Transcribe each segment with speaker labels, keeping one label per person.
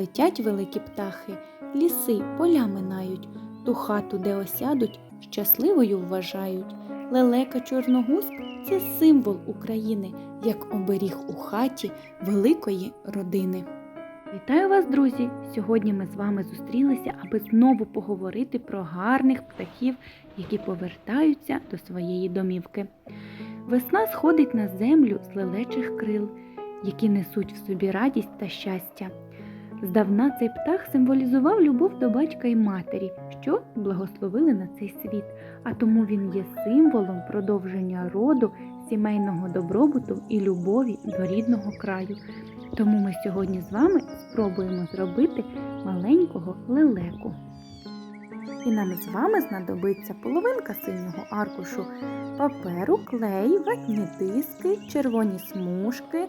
Speaker 1: Летять великі птахи, ліси, поля минають, ту хату, де осядуть, щасливою вважають. Лелека Чорногузк це символ України, як оберіг у хаті великої родини. Вітаю вас, друзі! Сьогодні ми з вами зустрілися, аби знову поговорити про гарних птахів, які повертаються до своєї домівки. Весна сходить на землю з лелечих крил, які несуть в собі радість та щастя. Здавна цей птах символізував любов до батька і матері, що благословили на цей світ, а тому він є символом продовження роду, сімейного добробуту і любові до рідного краю. Тому ми сьогодні з вами спробуємо зробити маленького лелеку. І нам з вами знадобиться половинка синього аркушу паперу, клей, ватні диски, червоні смужки,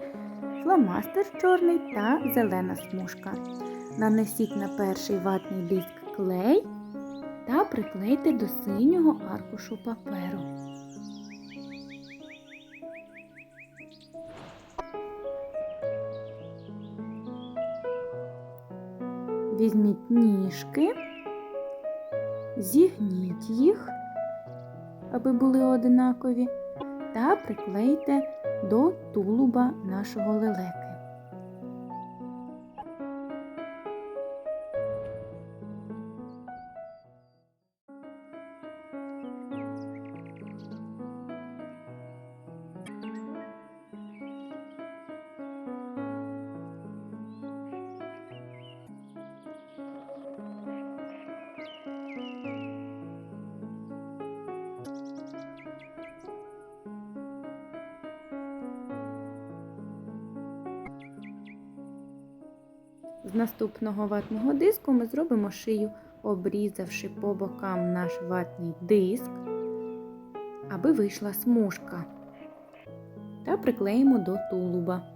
Speaker 1: фломастер чорний та зелена смужка. Нанесіть на перший ватний диск клей та приклейте до синього аркушу паперу. Візьміть ніжки, зігніть їх, аби були одинакові, та приклейте до тулуба нашого лелеки. З наступного ватного диску ми зробимо шию, обрізавши по бокам наш ватний диск, аби вийшла смужка. Та приклеїмо до тулуба.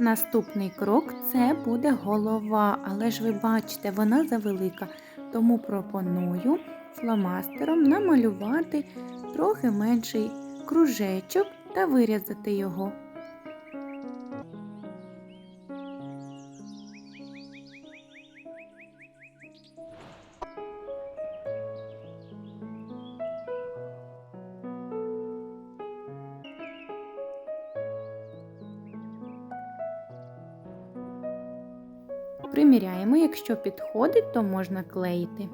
Speaker 1: Наступний крок це буде голова, але ж ви бачите, вона завелика, тому пропоную фломастером намалювати трохи менший кружечок та вирізати його. Приміряємо, якщо підходить, то можна клеїти.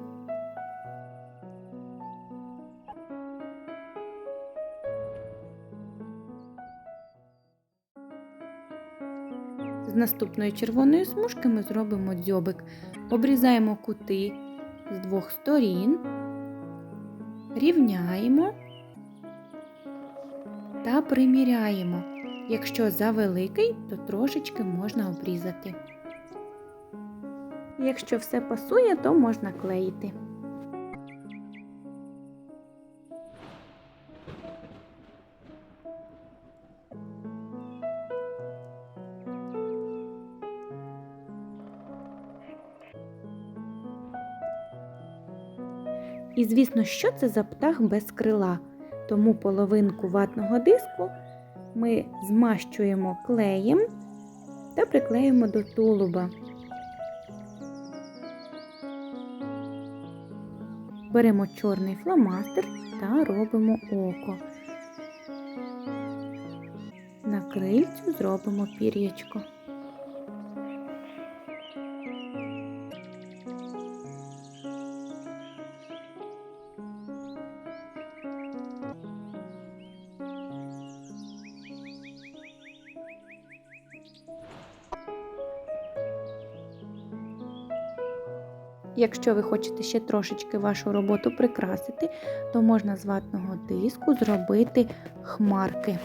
Speaker 1: З наступної червоної смужки ми зробимо дзьобик. Обрізаємо кути з двох сторін, рівняємо та приміряємо. Якщо завеликий, то трошечки можна обрізати. Якщо все пасує, то можна клеїти. І звісно, що це за птах без крила. Тому половинку ватного диску ми змащуємо клеєм та приклеїмо до тулуба. Беремо чорний фломастер та робимо око. На крильцю зробимо пір'ячко. Якщо ви хочете ще трошечки вашу роботу прикрасити, то можна з ватного диску зробити хмарки.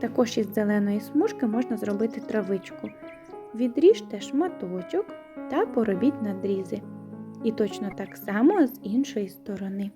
Speaker 1: Також із зеленої смужки можна зробити травичку. Відріжте шматочок та поробіть надрізи. І точно так само з іншої сторони.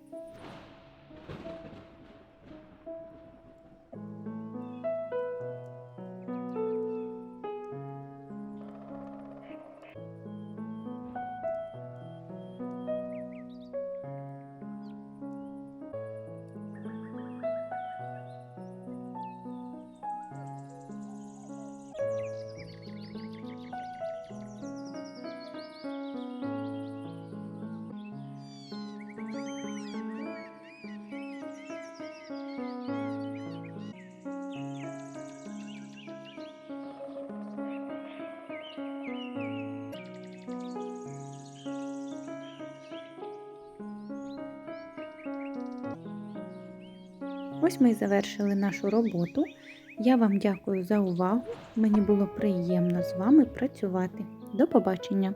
Speaker 1: Ось ми й завершили нашу роботу. Я вам дякую за увагу. Мені було приємно з вами працювати. До побачення!